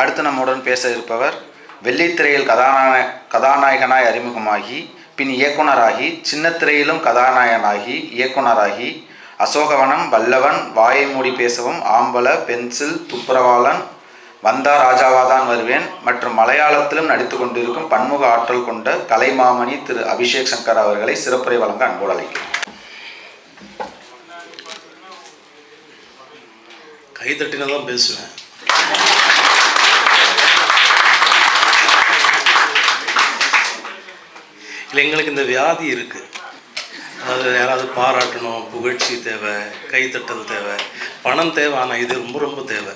அடுத்து நம்முடன் பேச இருப்பவர் வெள்ளித்திரையில் கதாநாய கதாநாயகனாய் அறிமுகமாகி பின் இயக்குனராகி சின்னத்திரையிலும் கதாநாயகனாகி இயக்குனராகி அசோகவனம் வல்லவன் வாயை மூடி பேசவும் ஆம்பல பென்சில் துப்புரவாளன் வந்தா ராஜாவாதான் வருவேன் மற்றும் மலையாளத்திலும் நடித்து கொண்டிருக்கும் பன்முக ஆற்றல் கொண்ட கலைமாமணி திரு. அபிஷேக் சங்கர் அவர்களை சிறப்புரை வழங்க அன்போடு அழைக்கிறேன். தான் பேசுவேன். இல்லை எங்களுக்கு இந்த வியாதி இருக்குது அதாவது யாராவது பாராட்டணும் புகழ்ச்சி தேவை கைத்தட்டல் தேவை. பணம் தேவை ஆனால் இது ரொம்ப ரொம்ப தேவை.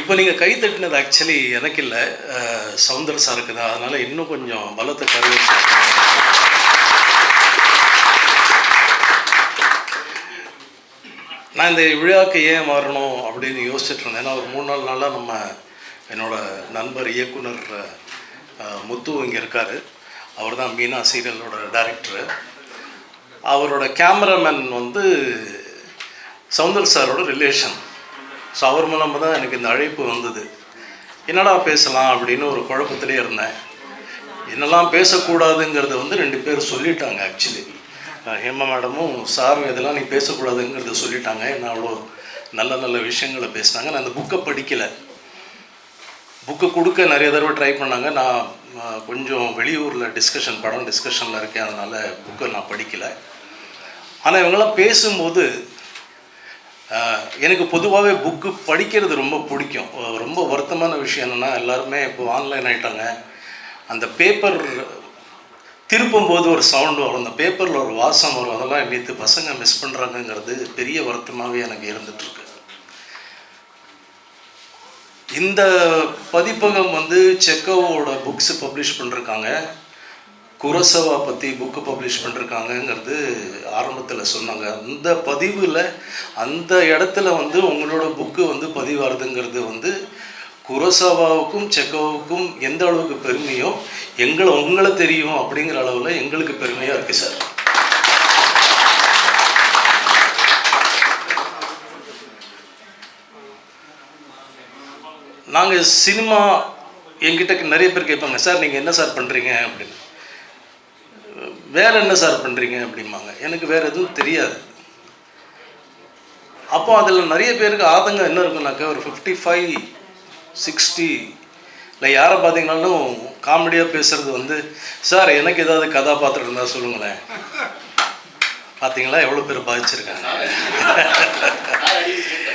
இப்போ நீங்கள் கை தட்டினது ஆக்சுவலி எனக்கு இல்லை சவுந்தர் சாருக்கு தான். அதனால் இன்னும் கொஞ்சம் பலத்தை கருவி நான் இந்த விழாவுக்கு ஏன் வரணும் அப்படின்னு யோசிச்சுட்டு இருந்தேன். ஏன்னா ஒரு மூணு நாலு நாளாக நம்ம என்னோடய நண்பர் இயக்குனர் முத்து இங்கே இருக்கார். அவர் தான் மீனா சீரியலோட டைரக்டரு அவரோட கேமராமேன் வந்து சவுந்தர் சாரோட ரிலேஷன் ஸோ அவர் மூலமாக தான் எனக்கு இந்த அழைப்பு வந்தது. என்னடா பேசலாம் அப்படின்னு ஒரு குழப்பத்திலே இருந்தேன். என்னெல்லாம் பேசக்கூடாதுங்கிறத வந்து ரெண்டு பேர் சொல்லிட்டாங்க ஆக்சுவலி ஹேமா மேடமும் சாரும் இதெல்லாம் நீ பேசக்கூடாதுங்கிறத சொல்லிட்டாங்க. என்ன அவ்வளோ நல்ல நல்ல விஷயங்களை பேசினாங்க. நான் அந்த புக்கை படிக்கலை. புக்கு கொடுக்க நிறைய தடவை ட்ரை பண்ணாங்க. நான் கொஞ்சம் வெளியூரில் டிஸ்கஷன் படம் டிஸ்கஷனில் இருக்கேன். அதனால் புக்கை நான் படிக்கலை. ஆனால் இவங்கெல்லாம் பேசும்போது எனக்கு பொதுவாகவே புக்கு படிக்கிறது ரொம்ப பிடிக்கும். ரொம்ப வருத்தமான விஷயம் என்னென்னா எல்லாருமே இப்போ ஆன்லைன் ஆகிட்டாங்க அந்த பேப்பர் திருப்பும்போது ஒரு சவுண்டு வரும். அந்த பேப்பரில் ஒரு வாசம் வரும். அதெல்லாம் நேற்று பசங்க மிஸ் பண்ணுறாங்கங்கிறது பெரிய வருத்தமாகவே எனக்கு இருந்துகிட்ருக்கு இந்த பதிப்பகம் வந்து செக்கோவோட புக்ஸ் பப்ளிஷ் பண்ணிருக்காங்க. குரசவா பற்றி புக்கு பப்ளிஷ் பண்ணிருக்காங்கங்கிறது ஆரம்பத்தில் சொன்னாங்க. அந்த பதிவில் அந்த இடத்துல வந்து உங்களோட புக்கு வந்து பதிவாகிறதுங்கிறது வந்து குரசவாவுக்கும் செக்கோவுக்கும் எந்த அளவுக்கு பெருமையோ எங்களை உங்களை தெரியும் அப்படிங்கிற அளவில் எங்களுக்கு பெருமையாக இருக்குது சார். நாங்கள் சினிமா எங்கிட்ட நிறைய பேர் கேட்பாங்க சார் நீங்கள் என்ன சார் பண்ணுறீங்க அப்படின்னு. வேற என்ன சார் பண்ணுறீங்க அப்படிம்பாங்க. எனக்கு வேற எதுவும் தெரியாது. அப்போ அதில் நிறைய பேருக்கு ஆதங்கம் என்ன இருக்குனாக்கா ஒரு ஃபிஃப்டி ஃபைவ் சிக்ஸ்டி இல்லை யாரை பார்த்தீங்கனாலும் காமெடியாக பேசுகிறது வந்து சார் எனக்கு ஏதாவது கதாபாத்திரம் இருந்தால் சொல்லுங்களேன். பார்த்தீங்களா? எவ்வளோ பேர் பாதிச்சிருக்காங்க.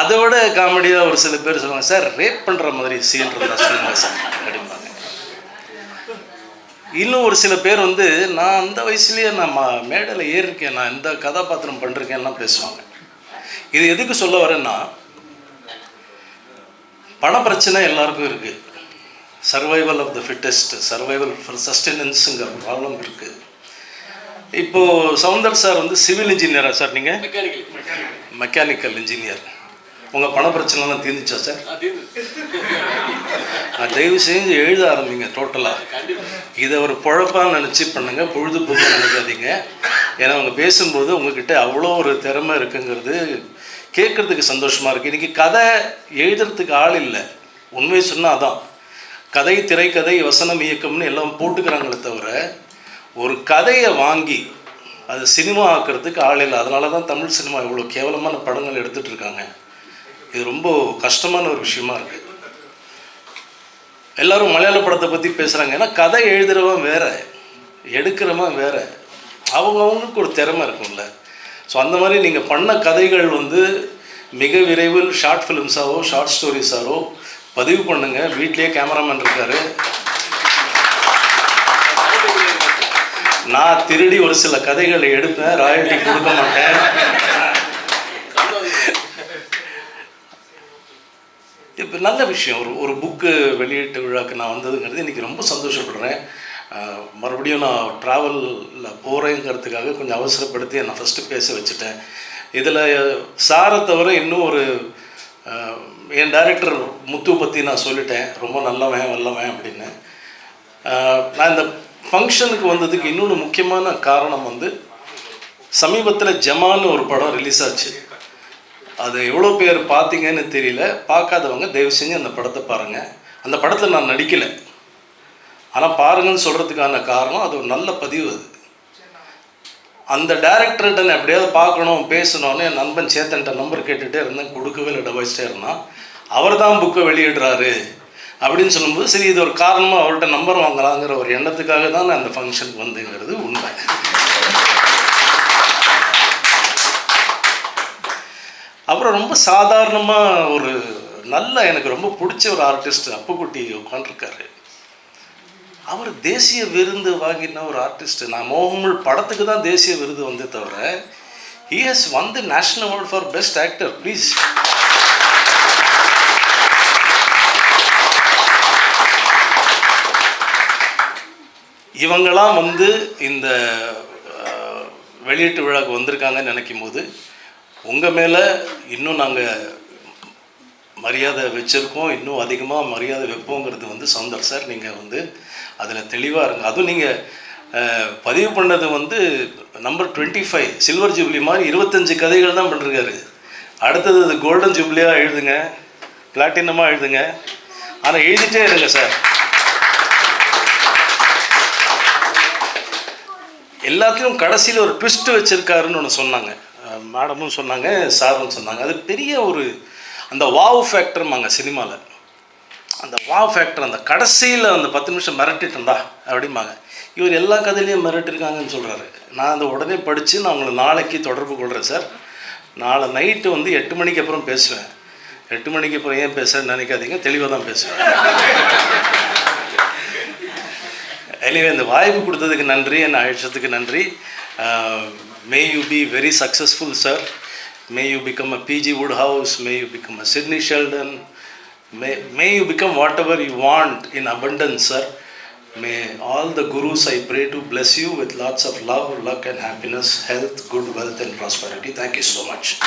அதை விட காமெடியாக ஒரு சில பேர் சொல்லுவாங்க சார் ரேப் பண்ணுற மாதிரி சீன் இருந்தால் சொல்லுங்கள் சார். அப்படிம்பாங்க. இன்னும் ஒரு சில பேர் வந்து நான் அந்த வயசுலேயே நான் மேடையில் ஏறிருக்கேன் நான் இந்த கதாபாத்திரம் பண்ணிருக்கேன்லாம் பேசுவாங்க. இது எதுக்கு சொல்ல வரேன்னா பண பிரச்சனை எல்லாருக்கும் இருக்குது survival of the fittest survival for சஸ்டெனன்ஸுங்கிற problem இருக்குது இப்போது சவுந்தர் சார் வந்து சிவில் இன்ஜினியரா சார் நீங்கள் மெக்கானிக்கல் இன்ஜினியர் உங்கள் பண பிரச்சனைலாம் தீர்ந்துச்சா சார்? நான் தயவு செஞ்சு எழுத ஆரம்பிங்க டோட்டலாக இதை ஒரு பொழப்பாக நினச்சி பண்ணுங்க பொழுதுபோக்காக நினைக்காதீங்க. ஏன்னா அவங்க பேசும்போது உங்ககிட்ட அவ்வளோ ஒரு திறமை இருக்குங்கிறது கேட்குறதுக்கு சந்தோஷமாக இருக்குது இன்றைக்கி கதை எழுதுறதுக்கு ஆள் இல்லை. உண்மையை சொன்னால் அதான். கதை திரைக்கதை வசனம் இயக்கம்னு எல்லாம் போட்டுக்கிறாங்களே தவிர ஒரு கதையை வாங்கி அது சினிமா ஆக்கிறதுக்கு ஆள் இல்லை. அதனால தான் தமிழ் சினிமா இவ்வளோ கேவலமான படங்கள் எடுத்துகிட்டு இருக்காங்க. இது ரொம்ப கஷ்டமான ஒரு விஷயமா இருக்குது எல்லாரும் மலையாள படத்தை பற்றி பேசுகிறாங்க ஏன்னா கதை எழுதுகிறவன் வேற எடுக்கிறவன் வேற. அவங்கவுங்களுக்கு ஒரு திறமை இருக்கும்ல. ஸோ அந்த மாதிரி நீங்கள் பண்ண கதைகள் வந்து மிக விரைவில் ஷார்ட் ஃபிலிம்ஸாவோ ஷார்ட் ஸ்டோரிஸாவோ பதிவு பண்ணுங்க. வீட்லேயே கேமராமேன் இருக்காரு. நான் திருடி ஒரு சில கதைகளை எடுப்பேன். ராயல்டி கொடுக்க மாட்டேன். இப்போ நல்ல விஷயம். ஒரு ஒரு புக்கு வெளியீட்டு விழாக்கு நான் வந்ததுங்கிறது இன்றைக்கி ரொம்ப சந்தோஷப்படுறேன். மறுபடியும் நான் ட்ராவலில் போகிறேங்கிறதுக்காக கொஞ்சம் அவசரப்படுத்தி நான் ஃபஸ்ட்டு பேச வச்சுட்டேன். இதில் சாரை தவிர இன்னும் ஒரு என் டைரக்டர் முத்து பற்றி நான் சொல்லிட்டேன். ரொம்ப நல்லவன் வல்லவன் அப்படின்னு. நான் இந்த ஃபங்க்ஷனுக்கு வந்ததுக்கு இன்னொன்று முக்கியமான காரணம் வந்து சமீபத்தில் ஜமான்னு ஒரு படம் ரிலீஸ் ஆச்சு. அது எவ்வளோ பேர் பார்த்தீங்கன்னு தெரியல. பார்க்காதவங்க தயவு செஞ்சு அந்த படத்தை பாருங்கள் அந்த படத்தில் நான் நடிக்கலை. ஆனால் பாருங்கன்னு சொல்கிறதுக்கான காரணம் அது ஒரு நல்ல பதிவு அது. அந்த டேரக்டர்கிட்ட நான் எப்படியாவது பார்க்கணும் பேசணும்னு என் நண்பன் சேத்தன்ட்ட நம்பர் கேட்டுகிட்டே இருந்தேன். கொடுக்கவே இல்லை டபாய்ச்சிட்டே இருந்தான். அவர் தான் புக்கை வெளியிடுறாரு அப்படின்னு சொல்லும்போது சரி இது ஒரு காரணமாக அவர்கிட்ட நம்பர் வாங்கலாங்கிற ஒரு எண்ணத்துக்காக தான் நான் அந்த ஃபங்க்ஷனுக்கு வந்தேங்கிறது உண்மை. அப்புறம் ரொம்ப சாதாரணமாக ஒரு நல்ல எனக்கு ரொம்ப பிடிச்ச ஒரு ஆர்டிஸ்ட் அப்புக்குட்டி உட்காந்துருக்காரு அவர் தேசிய விருது வாங்கின ஒரு ஆர்டிஸ்ட் நான் மோகமுள் படத்துக்கு தான் தேசிய விருது வந்தே தவிர ஹி ஹஸ் வந்து national award for best actor please இவங்களாம் வந்து இந்த வெளியீட்டு விழாவுக்கு வந்திருக்காங்கன்னு நினைக்கும் போது உங்கள் மேலே இன்னும் நாங்கள் மரியாதை வச்சுருக்கோம். இன்னும் அதிகமாக மரியாதை வைப்போங்கிறது வந்து சௌந்தர் சார் நீங்கள் வந்து அதில் தெளிவாக இருங்க. அதுவும் நீங்கள் பதிவு பண்ணது வந்து number twenty five silver jubilee மாதிரி இருபத்தஞ்சு கதைகள் தான் பண்ணிருக்காரு. அடுத்தது அது கோல்டன் ஜூப்ளியாக எழுதுங்க பிளாட்டினமாக எழுதுங்க. ஆனால் எழுதிட்டே இருங்க சார். எல்லாத்தையும் கடைசியில் ஒரு ட்விஸ்ட் வச்சுருக்காருன்னு ஒன்று சொன்னாங்க. மேடமும் சொன்னாங்க சாரும் சொன்னாங்க. அது பெரிய ஒரு அந்த வாவ் ஃபேக்டர்மாங்க சினிமாவில் அந்த வாவ் ஃபேக்டர் அந்த கடைசியில் அந்த பத்து நிமிஷம் மிரட்டிட்டா அப்படிம்பாங்க. இவர் எல்லா கதையிலையும் மிரட்டிருக்காங்கன்னு சொல்கிறாரு நான் அந்த உடனே படித்து நான் உங்களை நாளைக்கு தொடர்பு கொள்கிறேன் சார். நாளை நைட்டு வந்து எட்டு மணிக்கு அப்புறம் பேசுவேன். எட்டு மணிக்கு அப்புறம் ஏன் பேசுகிறேன்னு நினைக்காதீங்க தெளிவாக தான் பேசுவேன். எனவே இந்த வாய்ப்பு கொடுத்ததுக்கு நன்றி என் அழைச்சதுக்கு நன்றி. May you be very successful, sir. May you become a P.G. Woodhouse. May you become a Sidney Sheldon. May, may you become whatever you want in abundance, sir. May all the gurus I pray to bless you with lots of love, luck, and happiness, health, good wealth, and prosperity. Thank you so much.